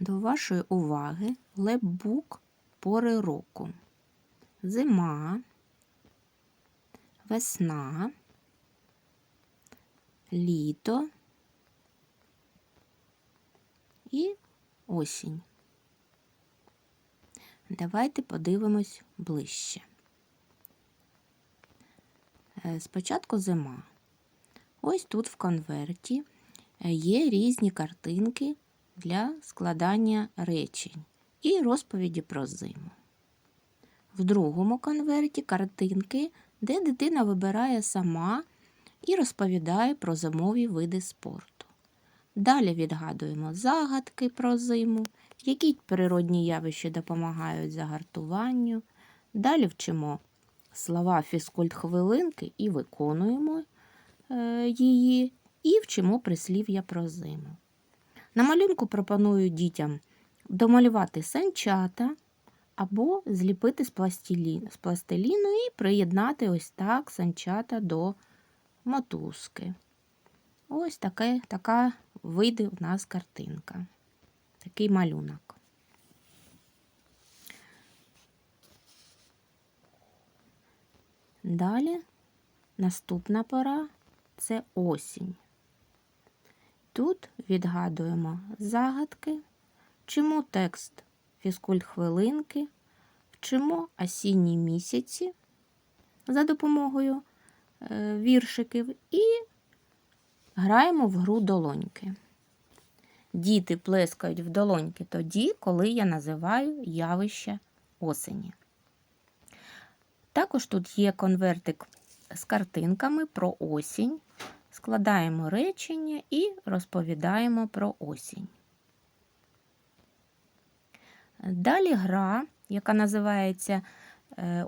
До вашої уваги лепбук пори року. Зима, весна, літо і осінь. Давайте подивимось ближче. Е, Спочатку зима. Ось тут в конверті е, є різні картинки для складання речень і розповіді про зиму. В другому конверті картинки, де дитина вибирає сама і розповідає про зимові види спорту. Далі відгадуємо загадки про зиму, які природні явища допомагають загартуванню. Далі вчимо слова фізкульт-хвилинки і виконуємо е, її, і вчимо прислів'я про зиму. На малюнку пропоную дітям домалювати санчата або зліпити з, пластилі... з пластиліну і приєднати ось так санчата до мотузки. Ось таке, така вийде у нас картинка. Такий малюнок. Далі наступна пора це осінь. Тут відгадуємо загадки, вчимо текст фізкульт хвилинки, вчимо осінні місяці за допомогою е, віршиків і граємо в гру долоньки. Діти плескають в долоньки тоді, коли я називаю явище осені. Також тут є конвертик з картинками про осінь. Складаємо речення і розповідаємо про осінь. Далі гра, яка називається е,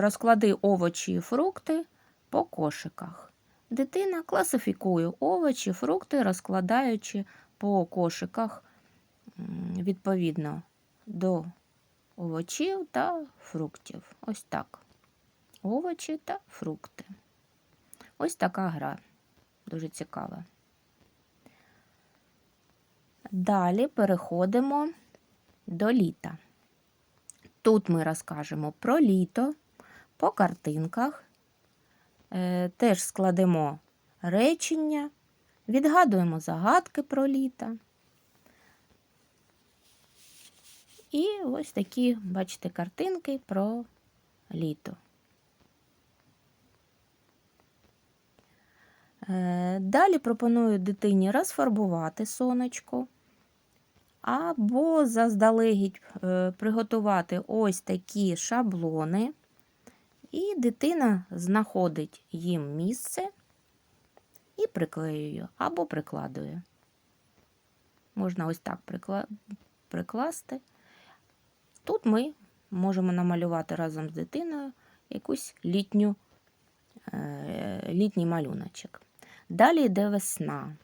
Розклади овочі і фрукти по кошиках. Дитина класифікує овочі, фрукти, розкладаючи по кошиках відповідно до овочів та фруктів. Ось так. Овочі та фрукти. Ось така гра. Дуже цікава. Далі переходимо до літа. Тут ми розкажемо про літо по картинках, е, теж складемо речення, відгадуємо загадки про літо. І ось такі, бачите, картинки про літо. Далі пропоную дитині розфарбувати сонечко, або заздалегідь е, приготувати ось такі шаблони, і дитина знаходить їм місце і приклеює або прикладує. Можна ось так прикласти. Тут ми можемо намалювати разом з дитиною якусь літню, е, літній малюночок. Далі йде весна.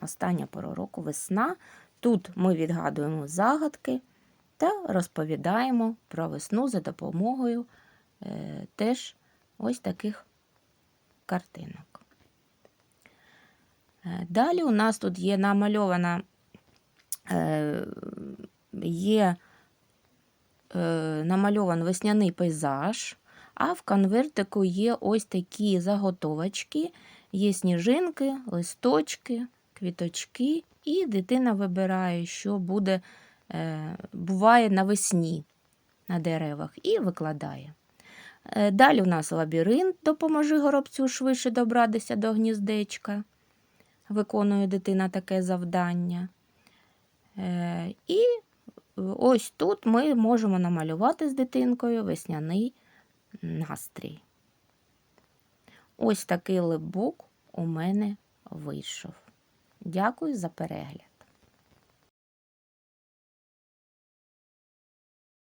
Остання пора року весна. Тут ми відгадуємо загадки та розповідаємо про весну за допомогою е, теж ось таких картинок. Е, далі у нас тут є намальована, е, є е, намальований весняний пейзаж, а в конвертику є ось такі заготовочки, є сніжинки, листочки, квіточки, і дитина вибирає, що буде, е, буває навесні на деревах, і викладає. Е, далі у нас лабіринт, допоможи горобцю швидше добратися до гніздечка. Виконує дитина таке завдання. Е, і ось тут ми можемо намалювати з дитинкою весняний настрій. Ось такий лебук у мене вийшов. Дякую за перегляд.